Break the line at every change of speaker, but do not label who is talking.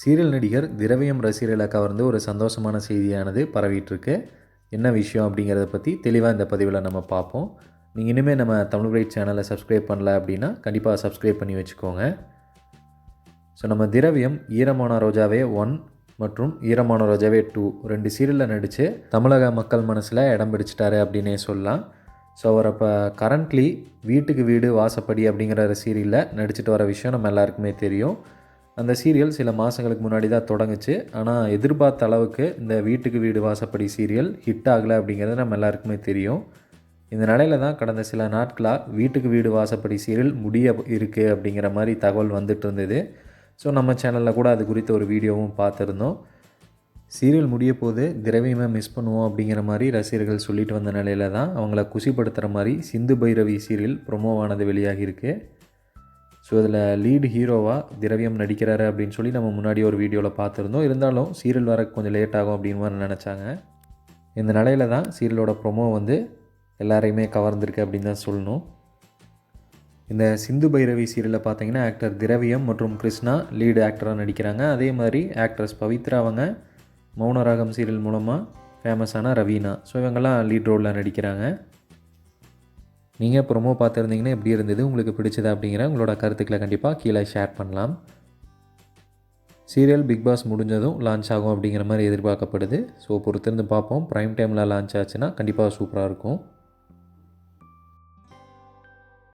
Serial நடிகர் திரவியம் ரசிகர்களை கவர்ந்து ஒரு சந்தோஷமான செய்தியானது பரவிட்டுருக்கு. என்ன விஷயம் அப்படிங்கிறத பற்றி தெளிவாக இந்த பதிவில் நம்ம பார்ப்போம். நீங்கள் இனிமேல் நம்ம தமிழ் பிரைட் சேனலை சப்ஸ்கிரைப் பண்ணல அப்படின்னா கண்டிப்பாக சப்ஸ்கிரைப் பண்ணி வச்சுக்கோங்க. ஸோ நம்ம திரவியம் ஈரமான ரோஜாவே ஒன் மற்றும் ஈரமான ரோஜாவே டூ ரெண்டு சீரியலில் நடித்து தமிழக மக்கள் மனசில் இடம் பிடிச்சிட்டாரு அப்படின்னே சொல்லலாம். ஸோ அவர் அப்போ கரண்ட்லி வீட்டுக்கு வீடு வாசப்படி அப்படிங்கிற சீரியலில் நடிச்சிட்டு வர விஷயம் நம்ம எல்லாருக்குமே தெரியும். அந்த சீரியல் சில மாதங்களுக்கு முன்னாடி தான் தொடங்குச்சு. ஆனால் எதிர்பார்த்த அளவுக்கு இந்த வீட்டுக்கு வீடு வாசப்படி சீரியல் ஹிட் ஆகலை அப்படிங்கிறது நம்ம எல்லாருக்குமே தெரியும். இந்த நிலையில தான் கடந்த சில நாட்களாக வீட்டுக்கு வீடு வாசப்படி சீரியல் முடிய இருக்குது அப்படிங்கிற மாதிரி தகவல் வந்துட்டு இருந்தது. ஸோ நம்ம சேனலில் கூட அது குறித்த ஒரு வீடியோவும் பார்த்துருந்தோம். சீரியல் முடிய போது திரவியமாக மிஸ் பண்ணுவோம் அப்படிங்கிற மாதிரி ரசிகர்கள் சொல்லிட்டு வந்த நிலையில தான் அவங்கள குஷிப்படுத்துகிற மாதிரி சிந்து பைரவி சீரியல் ப்ரொமோவானது வெளியாகியிருக்கு. ஸோ இதில் லீடு ஹீரோவாக திரவியம் நடிக்கிறாரு அப்படின்னு சொல்லி நம்ம முன்னாடி ஒரு வீடியோவில் பார்த்துருந்தோம். இருந்தாலும் சீரியல் வர கொஞ்சம் லேட் ஆகும் அப்படின்னு மாதிரி நினச்சாங்க. இந்த நிலையில தான் சீரியலோட ப்ரொமோ வந்து எல்லாரையுமே கவர்ந்திருக்கு அப்படின்னு தான் சொல்லணும். இந்த சிந்து பைரவி சீரியலில் பார்த்தீங்கன்னா ஆக்டர் திரவியம் மற்றும் கிருஷ்ணா லீடு ஆக்டராக நடிக்கிறாங்க. அதே மாதிரி ஆக்ட்ரஸ் பவித்ரா அவங்க மௌனராகம் சீரியல் மூலமாக ஃபேமஸான ரவீனா. ஸோ இவங்கெல்லாம் லீட் ரோலில் நடிக்கிறாங்க. நீங்கள் ப்ரொமோ பார்த்துருந்தீங்கன்னா எப்படி இருந்தது உங்களுக்கு பிடிச்சதா அப்படிங்கிற உங்களோட கருத்துக்களை கண்டிப்பாக கீழே ஷேர் பண்ணலாம். சீரியல் பிக் பாஸ் முடிஞ்சதும் லான்ச் ஆகும் அப்படிங்கிற மாதிரி எதிர்பார்க்கப்படுது. ஸோ பொறுத்திருந்து பார்ப்போம். ப்ரைம் டைமில் லான்ச் ஆச்சுன்னா கண்டிப்பாக சூப்பராக இருக்கும்.